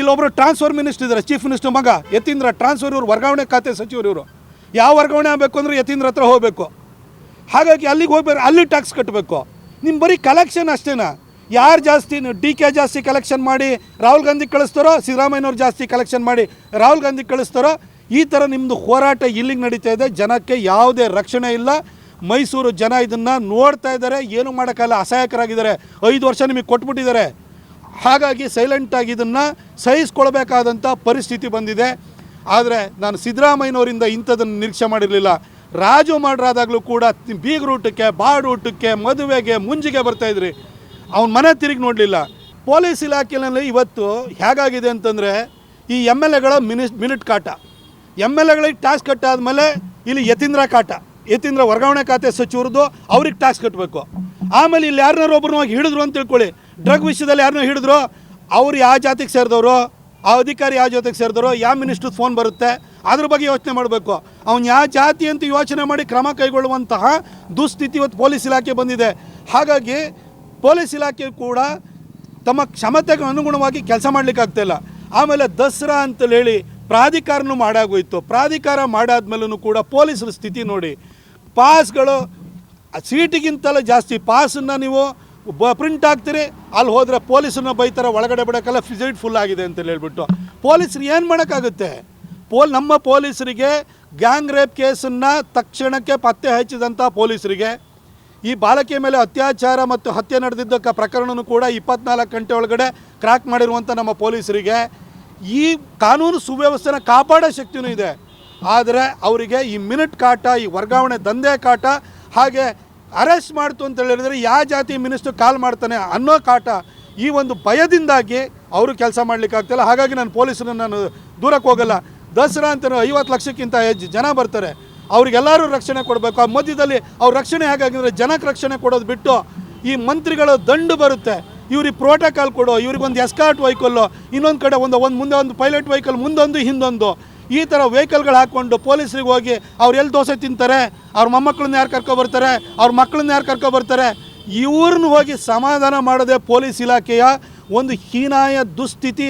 ಇಲ್ಲೊಬ್ಬರು transfer minister ಇದ್ದಾರೆ chief minister ಮಗ, Yathindra transfer ಇವರು, ವರ್ಗಾವಣೆ ಖಾತೆ ಸಚಿವರು ಇವರು. ಯಾವ ವರ್ಗಾವಣೆ ಆಗಬೇಕು ಅಂದರೆ ಯತೀಂದ್ರ ಹತ್ರ ಹೋಗಬೇಕು. ಹಾಗಾಗಿ ಅಲ್ಲಿಗೆ ಹೋಗ್ಬೇಕು, ಅಲ್ಲಿ ಟ್ಯಾಕ್ಸ್ ಕಟ್ಟಬೇಕು ನಿಮ್ಮ ಬರೀ ಕಲೆಕ್ಷನ್ ಅಷ್ಟೇನಾ? ಯಾರು ಜಾಸ್ತಿ ಡಿ ಕೆ ಜಾಸ್ತಿ ಕಲೆಕ್ಷನ್ ಮಾಡಿ ರಾಹುಲ್ ಗಾಂಧಿ ಕಳಿಸ್ತಾರೋ, ಸಿದ್ದರಾಮಯ್ಯನವ್ರು ಜಾಸ್ತಿ ಕಲೆಕ್ಷನ್ ಮಾಡಿ ರಾಹುಲ್ ಗಾಂಧಿ ಕಳಿಸ್ತಾರೋ, ಈ ಥರ ನಿಮ್ಮದು ಹೋರಾಟ ಇಲ್ಲಿಗೆ ನಡೀತಾ ಇದೆ. ಜನಕ್ಕೆ ಯಾವುದೇ ರಕ್ಷಣೆ ಇಲ್ಲ. ಮೈಸೂರು ಜನ ಇದನ್ನು ನೋಡ್ತಾ ಇದ್ದಾರೆ. ಏನು ಮಾಡೋಕ್ಕಲ್ಲ ಅಸಹಾಯಕರಾಗಿದ್ದಾರೆ. ಐದು ವರ್ಷ ನಿಮಗೆ ಕೊಟ್ಬಿಟ್ಟಿದ್ದಾರೆ. ಹಾಗಾಗಿ ಸೈಲೆಂಟಾಗಿ ಇದನ್ನು ಸಹಿಸ್ಕೊಳ್ಬೇಕಾದಂಥ ಪರಿಸ್ಥಿತಿ ಬಂದಿದೆ. ಆದರೆ ನಾನು ಸಿದ್ದರಾಮಯ್ಯನವರಿಂದ ಇಂಥದನ್ನು ನಿರೀಕ್ಷೆ ಮಾಡಿರಲಿಲ್ಲ. ರಾಜು ಮಾಡ್ರಾದಾಗಲೂ ಕೂಡ ಬೀಗರೂಟಕ್ಕೆ ಬಾಡೂಟಕ್ಕೆ ಮದುವೆಗೆ, ಮುಂಜಿಗೆ ಬರ್ತಾಯಿದ್ರಿ ಅವ್ನ ಮನೆ ತಿರುಗಿ ನೋಡಲಿಲ್ಲ. ಪೊಲೀಸ್ ಇಲಾಖೆಯಲ್ಲಿ ಇವತ್ತು ಹೇಗಾಗಿದೆ ಅಂತಂದರೆ ಈ ಎಂ ಎಲ್ ಎಗಳ ಮಿನಿಸ್ ಮಿನಿಟ್ ಕಾಟ. ಎಂ ಎಲ್ ಎಗಳಿಗೆ ಟಾಸ್ಕ್ ಕಟ್ಟಾದ್ಮೇಲೆ ಇಲ್ಲಿ ಯತೀಂದ್ರ ಕಾಟ. ಯತೀಂದ್ರ ವರ್ಗಾವಣೆ ಖಾತೆ ಸಚಿವರದ್ದು, ಅವ್ರಿಗೆ ಟ್ಯಾಕ್ಸ್ ಕಟ್ಟಬೇಕು ಆಮೇಲೆ ಇಲ್ಲಿ ಯಾರನ್ನಾರು ಒಬ್ಬರನ್ನ ಹೋಗಿ ಹಿಡಿದ್ರು ಅಂತ ತಿಳ್ಕೊಳ್ಳಿ. ಡ್ರಗ್ ವಿಷಯದಲ್ಲಿ ಯಾರನ್ನ ಹಿಡಿದ್ರು, ಅವ್ರು ಯಾವ ಜಾತಿಗೆ ಸೇರಿದವರು, ಆ ಅಧಿಕಾರಿ ಯಾವ ಜಾತಿಗೆ ಸೇರಿದವರು, ಯಾವ ಮಿನಿಸ್ಟರ್ ಫೋನ್ ಬರುತ್ತೆ, ಅದ್ರ ಬಗ್ಗೆ ಯೋಚನೆ ಮಾಡಬೇಕು. ಅವ್ನು ಯಾವ ಜಾತಿ ಅಂತ ಯೋಚನೆ ಮಾಡಿ ಕ್ರಮ ಕೈಗೊಳ್ಳುವಂತಹ ದುಸ್ಥಿತಿ ಇವತ್ತು ಪೊಲೀಸ್ ಇಲಾಖೆ ಬಂದಿದೆ. ಹಾಗಾಗಿ ಪೊಲೀಸ್ ಇಲಾಖೆ ಕೂಡ ತಮ್ಮ ಕ್ಷಮತೆಗೆ ಅನುಗುಣವಾಗಿ ಕೆಲಸ ಮಾಡ್ಲಿಕ್ಕೆ ಆಗ್ತಾಯಿಲ್ಲ ಆಮೇಲೆ ದಸರಾ ಅಂತೇಳಿ ಹೇಳಿ ಪ್ರಾಧಿಕಾರನೂ ಮಾಡಾಗೋಯಿತು. ಪ್ರಾಧಿಕಾರ ಮಾಡಾದ್ಮೇಲೂ ಕೂಡ ಪೊಲೀಸರ ಸ್ಥಿತಿ ನೋಡಿ ಪಾಸ್ಗಳು ಸೀಟಿಗಿಂತಲೂ ಜಾಸ್ತಿ ಪಾಸನ್ನು ನೀವು ಬ ಪ್ರಿಂಟ್ ಹಾಕ್ತೀರಿ, ಅಲ್ಲಿ ಹೋದರೆ ಪೊಲೀಸನ್ನ ಬೈತಾರೆ, ಒಳಗಡೆ ಬಿಡೋಕ್ಕೆಲ್ಲ ಫಿಸಿಟ್ ಫುಲ್ ಆಗಿದೆ ಅಂತೇಳಿ ಹೇಳ್ಬಿಟ್ಟು. ಪೊಲೀಸರು ಏನು ಮಾಡೋಕ್ಕಾಗುತ್ತೆ? ಪೋಲ್ ನಮ್ಮ ಪೊಲೀಸರಿಗೆ ಗ್ಯಾಂಗ್ ರೇಪ್ ಕೇಸನ್ನು ತಕ್ಷಣಕ್ಕೆ ಪತ್ತೆ ಹಚ್ಚಿದಂಥ ಪೊಲೀಸರಿಗೆ, ಈ ಬಾಲಕಿಯ ಮೇಲೆ ಅತ್ಯಾಚಾರ ಮತ್ತು ಹತ್ಯೆ ನಡೆದಿದ್ದಕ್ಕೆ ಪ್ರಕರಣನೂ ಕೂಡ ಇಪ್ಪತ್ನಾಲ್ಕು ಗಂಟೆ ಒಳಗಡೆ ಕ್ರ್ಯಾಕ್ ಮಾಡಿರುವಂಥ ನಮ್ಮ ಪೊಲೀಸರಿಗೆ, ಈ ಕಾನೂನು ಸುವ್ಯವಸ್ಥೆನ ಕಾಪಾಡೋ ಶಕ್ತಿನೂ ಇದೆ. ಆದರೆ ಅವರಿಗೆ ಈ ಮಿನಿಟ್ ಕಾಟ, ಈ ವರ್ಗಾವಣೆ ದಂಧೆ ಕಾಟ, ಹಾಗೆ ಅರೆಸ್ಟ್ ಮಾಡ್ತು ಅಂತ ಹೇಳಿದ್ರೆ ಯಾವ ಜಾತಿ ಮಿನಿಸ್ಟರ್ ಕಾಲ್ ಮಾಡ್ತಾನೆ ಅನ್ನೋ ಕಾಟ ಈ ಒಂದು ಭಯದಿಂದಾಗಿ ಅವರು ಕೆಲಸ ಮಾಡ್ಲಿಕ್ಕೆ ಆಗ್ತಿಲ್ಲ. ಹಾಗಾಗಿ ನಾನು ಪೊಲೀಸರನ್ನು ನಾನು ದೂರಕ್ಕೆ ಹೋಗಲ್ಲ. ದಸರಾ ಅಂತ ಐವತ್ತು ಲಕ್ಷಕ್ಕಿಂತ ಹೆಚ್ಚು ಜನ ಬರ್ತಾರೆ. ಅವ್ರಿಗೆಲ್ಲರೂ ರಕ್ಷಣೆ ಕೊಡಬೇಕು. ಆ ಮಧ್ಯದಲ್ಲಿ ಅವ್ರ ರಕ್ಷಣೆ ಹೇಗಾಗಿದ್ರೆ ಜನಕ್ಕೆ ರಕ್ಷಣೆ ಕೊಡೋದು ಬಿಟ್ಟು ಈ ಮಂತ್ರಿಗಳ ದಂಡು ಬರುತ್ತೆ. ಇವ್ರಿಗೆ ಪ್ರೋಟೋಕಾಲ್ ಕೊಡು ಇವ್ರಿಗೊಂದು ಎಸ್ಕಾರ್ಟ್ ವೆಹಿಕಲ್ಲು ಇನ್ನೊಂದು ಕಡೆ ಒಂದು ಒಂದು ಮುಂದೆ ಒಂದು ಪೈಲಟ್ ವೆಹಿಕಲ್ ಮುಂದೊಂದು, ಹಿಂದೊಂದು. ಈ ಥರ ವೆಹಿಕಲ್ಗಳು ಹಾಕ್ಕೊಂಡು ಪೊಲೀಸರಿಗೆ ಹೋಗಿ ಅವ್ರು ಎಲ್ಲಿ ದೋಸೆ ತಿಂತಾರೆ, ಅವ್ರ ಮೊಮ್ಮಕ್ಕಳನ್ನ ಯಾರು ಕರ್ಕೊಬರ್ತಾರೆ ಅವ್ರ ಮಕ್ಕಳನ್ನ ಯಾರು ಕರ್ಕೊಬರ್ತಾರೆ ಇವ್ರನ್ನ ಹೋಗಿ ಸಮಾಧಾನ ಮಾಡೋದೇ ಪೊಲೀಸ್ ಇಲಾಖೆಯ ಒಂದು ಹೀನಾಯ ದುಸ್ಥಿತಿ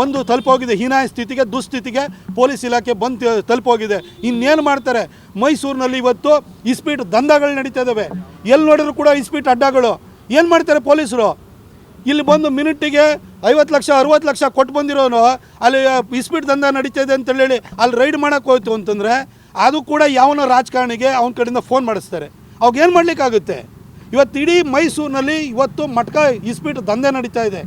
ಬಂದು ತಲುಪೋಗಿದೆ, ಹೀನಾಯ ಸ್ಥಿತಿಗೆ, ದುಸ್ಥಿತಿಗೆ ಪೊಲೀಸ್ ಇಲಾಖೆ ಬಂದು ತಲುಪೋಗಿದೆ. ಇನ್ನೇನು ಮಾಡ್ತಾರೆ? ಮೈಸೂರಿನಲ್ಲಿ ಇವತ್ತು ಇಸ್ಪೀಟ್ ದಂಧಗಳು ನಡೀತಾ ಇದ್ದಾವೆ ಎಲ್ಲಿ ನೋಡಿದ್ರು ಕೂಡ ಇಸ್ಪೀಟ್ ಅಡ್ಡಗಳು. ಏನು ಮಾಡ್ತಾರೆ ಪೊಲೀಸರು? ಇಲ್ಲಿ ಬಂದು ಮಿನಿಟ್ಟಿಗೆ ಐವತ್ತು ಲಕ್ಷ, ಅರುವತ್ತು ಲಕ್ಷ ಕೊಟ್ಟು ಬಂದಿರೋನು, ಅಲ್ಲಿ ಇಸ್ಪೀಟ್ ದಂಧ ನಡೀತಾ ಇದೆ ಅಂತ ಹೇಳಿ, ಅಲ್ಲಿ ರೈಡ್ ಮಾಡೋಕೆ ಹೋಯ್ತು ಅಂತಂದರೆ, ಅದು ಕೂಡ ಯಾವನೋ ರಾಜಕಾರಣಿಗೆ ಅವನ ಕಡೆಯಿಂದ ಫೋನ್ ಮಾಡಿಸ್ತಾರೆ. ಅವಾಗ ಏನು ಮಾಡಲಿಕ್ಕಾಗುತ್ತೆ? ಇವತ್ತು ಇಡೀ ಮೈಸೂರಿನಲ್ಲಿ ಇವತ್ತು ಮಟ್ಕ ಇಸ್ಪೀಟ್ ದಂಧೆ ನಡೀತಾ ಇದೆ.